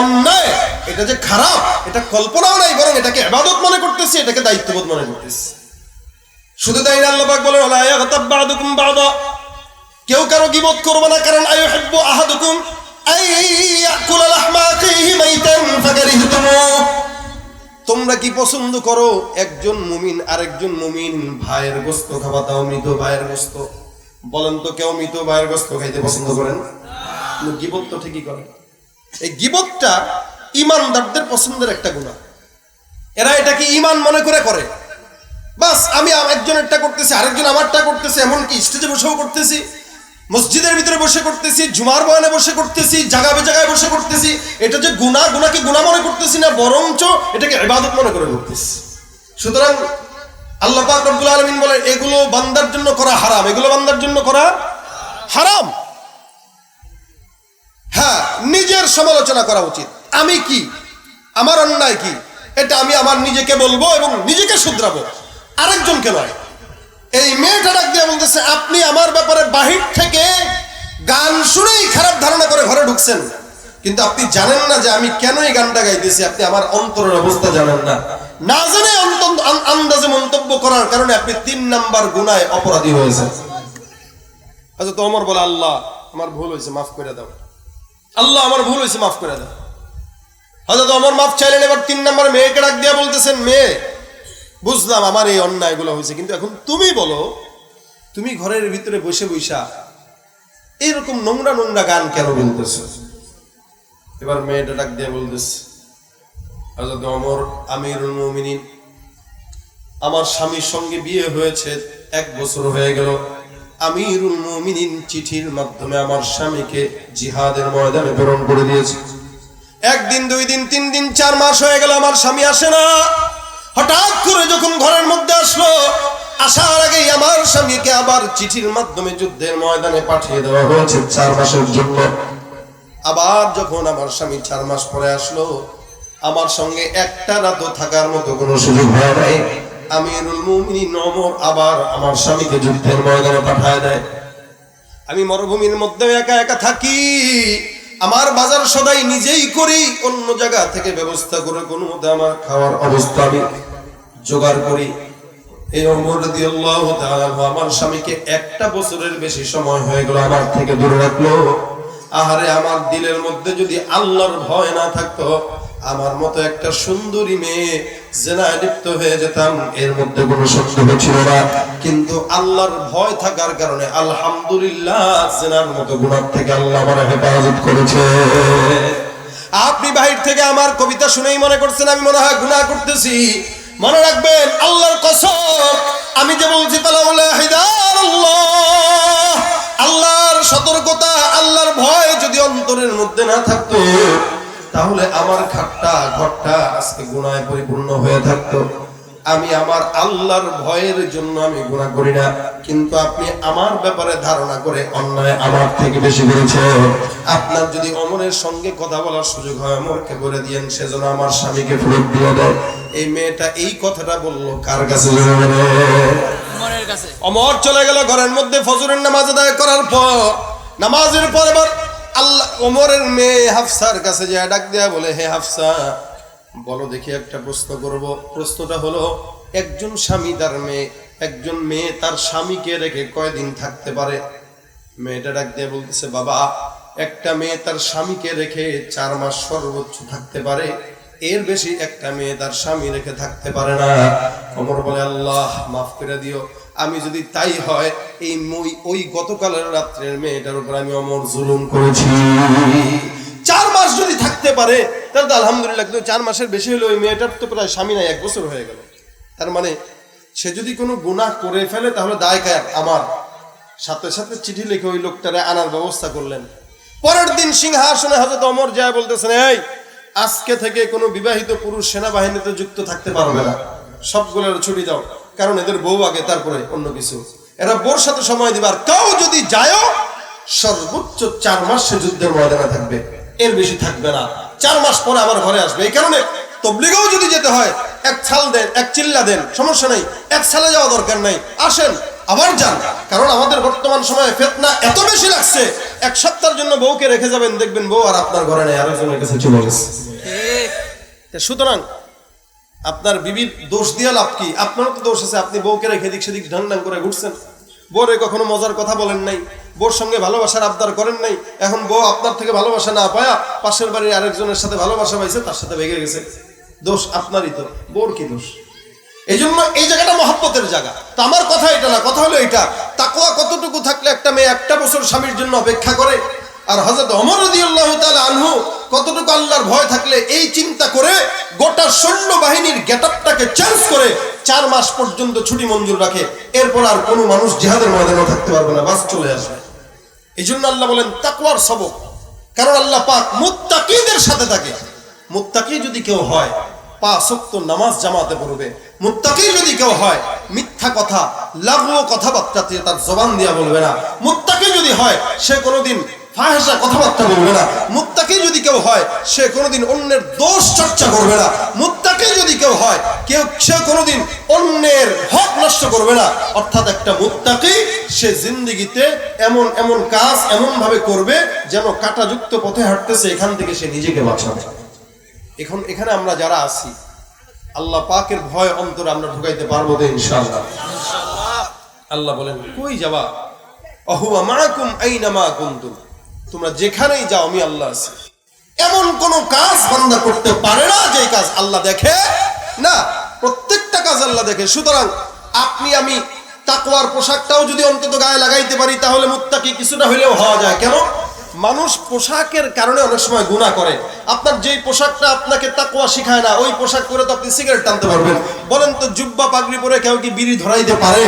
অন্যায়, এটা যে খারাপ, এটা কল্পনাও নাই, বরং এটাকে এবাদত মনে করতেছি, এটাকে দায়িত্ববোধ মনে করতেছি। শুধু তাই আল্লাহ বা'দা। কেউ কারও গিবত করবে না, কারণ আহাদুকুম আখিহি মাইতান ফাকারিহতুমুহ তোমরা কি পছন্দ করো? একজন মুমিন, আরেকজন মুমিন, ভাইয়ের গোস্ত খাওয়া দাও মৃত ভাইয়ের গোস্ত। বলেন তো, কেউ মৃত ভাইয়ের গোস্ত খাইতে পছন্দ করেন? গিবত তো ঠিকই করে এই গিবতটা ইমানদারদের পছন্দের একটা গুণা এরা এটাকে ইমান মনে করে করে। বাস, আমি একজনেরটা করতেছি, আরেকজন আমারটা করতেছি, এমনকি স্টেজে বসেও করতেছি। মসজিদের ভিতরে বসে করতেছি, জুমার বয়ানে বসে করতেছি জায়গাবে জায়গায় বসে করতেছি। এটা যে গুণা গুণাকে গুণা মনে করতেছি না, বরঞ্চ এটাকে ইবাদত মনে করে করতেছি সুতরাং আল্লাহ পাক রব্বুল আলামিন বলেন, এগুলো বান্দার জন্য করা হারাম, এগুলো বান্দার জন্য করা হারাম। হ্যাঁ নিজের সমালোচনা করা উচিত। আমি কি? আমার অন্যায় কি? এটা আমি আমার নিজেকে বলব এবং নিজেকে শুধরাবো। আরেকজনকে নয়, এই মেয়েটা ডাক দিয়ে বলতেছে, আপনি আমার ব্যাপারে বাহির থেকে গান শুনেই খারাপ ধারণা করে ঘরে ঢুকছেন। কিন্তু আপনি জানেন না যে আমি কেন এই গানটা গাইতেছি, আপনি আমার অন্তরের অবস্থা জানেন না। না জানে আন্দাজে মন্তব্য করার কারণে আপনি তিন নাম্বার গুনায় অপরাধী হয়েছেন। আচ্ছা তো অমর বলে, আল্লাহ, আমার ভুল হয়েছে, মাফ করে দাও। আল্লাহ আমার ভুল হয়েছে, মাফ করে হয়তো অমর মাফ চাইলেন, এবার তিন নম্বর মেয়েকে ডাক দিয়ে বলতেছেন, মেয়ে, বুঝলাম আমার এই অন্যায়গুলো হয়েছে, কিন্তু এখন তুমি বলো, তুমি ঘরের ভিতরে বসে বৈশা এইরকম নোংরা নোংরা গান কেন বলতেছো? এবার মেয়েটা ডাক দিয়ে বলতেছে, হযরত অমর আমিরুল মুমিনিন, আমার স্বামীর সঙ্গে বিয়ে হয়েছে, এক বছর হয়ে গেল আমিরুল মুমিনিন চিঠির মাধ্যমে আমার স্বামীকে জিহাদের ময়দানে প্রেরণ করে দিয়েছে। একদিন, দুই দিন, তিন দিন, চার মাস হয়ে গেল আমার স্বামী আসে না। হঠাৎ করে যখন ঘরের মধ্যে আসলো, আসার আগেই আমার স্বামীকে আবার চিঠির মাধ্যমে যুদ্ধের ময়দানে পাঠিয়ে দেওয়া হয়েছে চার মাসের জন্য। আবার যখন আমার স্বামী চার মাস পরে আসলো, আমার সঙ্গে একটা রাতও থাকার মতো কোনো সুযোগ হয় নাই। আমিরুল মুমিনিন ওমর আবার আমার স্বামীকে যুদ্ধের ময়দানে পাঠায় দেয়। আমি মরুভূমির মধ্যে একা একা থাকি, আমার বাজার সদাই নিজেই করি, অন্য জায়গা থেকে ব্যবস্থা করে কোনো মতে আমার খাওয়ার অবস্থা আমি জোগাড় করি। এই অমর আমার স্বামীকে একটা বছরের বেশি সময় হয়ে গেল আমার থেকে দূরে রাখল। আহারে, আমার দিলের মধ্যে যদি আল্লাহর ভয় না থাকতো আমার মতো একটা সুন্দরী মেয়ে জেনায় লিপ্ত হয়ে যেতাম, এর মধ্যে কোনো সন্দেহ ছিল না। কিন্তু আল্লাহর ভয় থাকার কারণে আলহামদুলিল্লাহ জেনার মতো গুণার থেকে আল্লাহ আমার হেফাজত করেছে। আপনি বাহির থেকে আমার কবিতা শুনেই মনে করছেন, আমি মনে হয় গুনাহ করতেছি। মনে রাখবেন, আল্লাহর কসম, আমি যে বলছি আল্লাহর সতর্কতা, আল্লাহর ভয় যদি অন্তরের মধ্যে না থাকতো তাহলে আমার খাটটা ঘরটা আজকে গুনায় পরিপূর্ণ হয়ে থাকতো। আমি আমার আল্লাহর ভয়ের জন্য আমি গুনাহ করি না কিন্তু আপনি আমার ব্যাপারে ধারণা করে অন্যায় আমার থেকে বেশি করেছে আপনার যদি অমরের সঙ্গে কথা বলার সুযোগ হয় অমরকে বলে দিয়েন সেজন্য আমার স্বামীকে ফেরত দিয়ে দেয়। এই মেয়েটা এই কথাটা বলল কার কাছে। অমর চলে গেল ঘরের মধ্যে ফজরের নামাজ আদায় করার পর। নামাজের পর এবার আল্লাহ ওমরের মেয়ে হাফসার কাছে যে ডাক দেয়া বলে, হে হাফসা, বলো দেখি একটা প্রশ্ন করব। প্রশ্নটা হলো, একজন স্বামী তার মেয়ে, একজন মেয়ে তার স্বামীকে রেখে কয়দিন থাকতে পারে? মেয়েটা ডাক দিয়ে বলতেছে, বাবা, একটা মেয়ে তার স্বামীকে রেখে চার মাস সর্বোচ্চ থাকতে পারে, এর বেশি একটা মেয়ে তার স্বামী রেখে থাকতে পারে না। অমর বলে, আল্লাহ, মাফ করে দিও। আমি যদি তাই হয়, এই ওই গতকালের রাত্রের মেয়েটার উপর আমি অমর জুলুম করেছি। চার মাস যদি থাকতে পারে, তাহলে তো আলহামদুলিল্লাহ, কিন্তু চার মাসের বেশি হলে ওই মেয়েটার তো প্রায় স্বামী নাই, এক বছর হয়ে গেল। তার মানে সে যদি কোনো গুনাহ করে ফেলে, তাহলে দায় কায় আমার। সাথে সাথে চিঠি লিখে ওই লোকটারে আনার ব্যবস্থা করলেন। পরের দিন সিংহাসনে হজরত অমর যায় বলতেছেন, এই, আজকে থেকে কোনো বিবাহিত পুরুষ সেনাবাহিনীতে যুক্ত থাকতে পারবে না। সবগুলোর ছুটি দাও। কারণ এদের বউ আগে তারপরে অন্য কিছু। এরা বোর সাথে সময় দিবে আর কেউ যদি যায়ও সর্বোচ্চ চার মাস সে যুদ্ধের ময়দানে থাকবে। এর বেশি থাকবে না। চার মাস পরে আমার ঘরে আসবে। এই কারণে তবলিগেও যদি যেতে হয় এক ছাল দেন এক চিল্লা দেন সমস্যা নেই। এক ছালে যাওয়া দরকার নাই। আসেন আবার যান। কারণ আমাদের বর্তমান সময়ে ফেতনা এত বেশি লাগছে। এক সপ্তাহের জন্য বউকে রেখে যাবেন দেখবেন বউ আর আপনার ঘরে নেই আরেকজনের কাছে চলে গেছে। সুতরাং আপনার বিবির দোষ দিয়ে লাভ কি? আপনারও তো দোষ আছে, আপনি বউকে রেখে দিক সেদিক ঢাং ঢাং করে ঘুরছেন। বউরে কখনো মজার কথা বলেন নাই, বউর সঙ্গে ভালোবাসার আবদার করেন নাই। এখন বউ আপনার থেকে ভালোবাসা না পায়া, পাশের বাড়ির আরেকজনের সাথে ভালোবাসা পাইছে, তার সাথে ভেঙে গেছে। দোষ আপনারই তো, বউর কি দোষ? এই জন্য এই জায়গাটা মহাব্বতের জায়গা। তো আমার কথা এটা না, কথা হলো এটা তাকোয়া কতটুকু থাকলে একটা মেয়ে একটা বছর স্বামীর জন্য অপেক্ষা করে? আর হজরত অমর রাদিয়াল্লাহু তাআলা আনহু কতটুকু আল্লাহর ভয় থাকলে এই চিন্তা করে গোটা সৈন্য বাহিনীর গেটআপটাকে চেঞ্জ করে চার মাস পর্যন্ত ছুটি মঞ্জুর রাখে। এরপর আর কোনো মানুষ জিহাদের ময়দানে থাকতে পারবে না, বাস চলে আসবে। এই জন্য আল্লাহ বলেন, তাকওয়ার সবক। কারণ আল্লাহ পাক মুত্তাকিদের সাথে থাকে। মুত্তাকি যদি কেউ হয় পা সক্ত নামাজ জামাতে পড়বে। মুত্তাকি যদি কেউ হয়, মিথ্যা কথা লাগু কথাবার্তাতে তার জবান দিয়া বলবে না। মুত্তাকি যদি হয়, সে কোনোদিন ফাহেসা কথাবার্তা বলবে না। মুত্তাকি যদি কেউ হয় সে কোনোদিন অন্যের দোষ চর্চা করবে না। মুত্তাকি যদি কেউ হয় কেউ সে কোনোদিন অন্যের হক নষ্ট করবে না। অর্থাৎ একটা মুত্তাকি সে জিন্দিগিতে এমন এমন কাজ এমন ভাবে করবে যেন কাটাযুক্ত পথে হাঁটতেছে এখান থেকে সে নিজেকে বাঁচাবে। এখন এখানে আমরা যারা আছি আল্লাহ পাকের ভয় অন্তরে আমরা ঢুকাইতে পারব তো ইনশাআল্লাহ। আল্লাহ বলেন কই যাবা? অহুয়া মাকুম আইনামা কুনতুম। তোমরা যেখানেই যাও, আমি আল্লাহ আছি এমন কোন কাজ বান্দা করতে পারে না যে কাজ আল্লাহ দেখে? না, প্রত্যেকটা কাজ আল্লাহ দেখে। সুতরাং আপনি, আমি তাকওয়ার পোশাকটাও যদি অন্তত গায়ে লাগাইতে পারি, তাহলে মুত্তাকি কিছুটা হইলেও হওয়া যায়। কেন? মানুষ পোশাকের কারণে অনেক সময় গুণা করে। আপনার যেই পোশাকটা আপনাকে তাকওয়া শিখায় না, ওই পোশাক পরে তো আপনি সিগারেট টানতে পারবেন। বলেন তো, জুব্বা পাগড়ি পরে কেউ কি বিড়ি ধরাইতে পারে?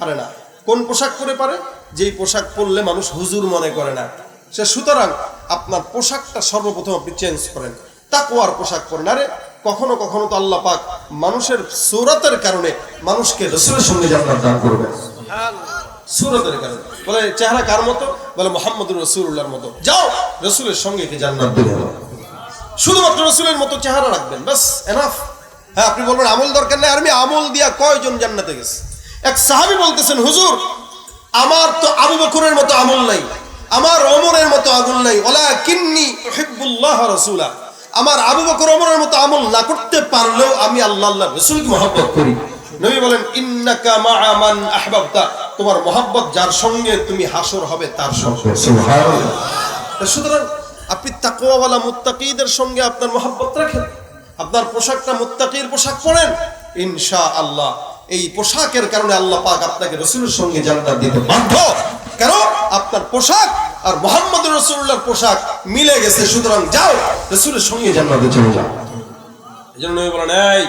পারে না। কোন পোশাক পরে পারে? যেই পোশাক পরলে মানুষ হুজুর মনে করে না, সে সুতরাং আপনার পোশাকটা সর্বপ্রথম আপনি চেঞ্জ করেন। তাকওয়ার পোশাক পরেন। আরে, কখনো কখনো তো আল্লাহ পাক মানুষের সুরতের কারণে মানুষকে রসুলের সঙ্গে জান্নাত দান করবে সুরতের কারণে। বলে, চেহারা কার মতো? বলে, মোহাম্মদুর রসুল্লাহর মতো। যাও, রসুলের সঙ্গে কি জান্নাত দিয়ে। শুধুমাত্র রসুলের মতো চেহারা রাখবেন বাস এনাফ হ্যাঁ আপনি বলবেন, আমল দরকার নেই, আর আমি আমল দিয়া কয়জন জান্নাতে গেছে? এক সাহাবি বলতেছেন, হুজুর আমার তো আবু বকরের মতো আমল নাই আমার অমরের মতো আমল নাই ওলা কিন্নি হিব্বুল্লাহ রসুলা। আমার আবু বকর অমরের মতো আমল না করতে পারলেও আমি আল্লাহ আল্লাহ রসুলকে মহব্বত করি। নবী বলেন ইন্নাকা মা'a মান আহবাবতা। তোমার মহব্বত যার সঙ্গে তুমি হাসর হবে তার সঙ্গে। সুতরাং আপনি তাকওয়াওয়ালা মুত্তাকিদের সঙ্গে আপনার মহাব্বত রাখেন। আপনার পোশাকটা মুত্তাকির পোশাক পরেন। ইনশা আল্লাহ এই পোশাকের কারণে আল্লাহ পাক আপনাকে রসুলের সঙ্গে জান্নাত দিতে বাধ্য। কেন? আপনার পোশাক আর মোহাম্মদ রসুল্লাহর পোশাক মিলে গেছে, সুতরাং যাও রসুলের সঙ্গে জান্নাতে চলে যাও। এই জন্য বলেন, এই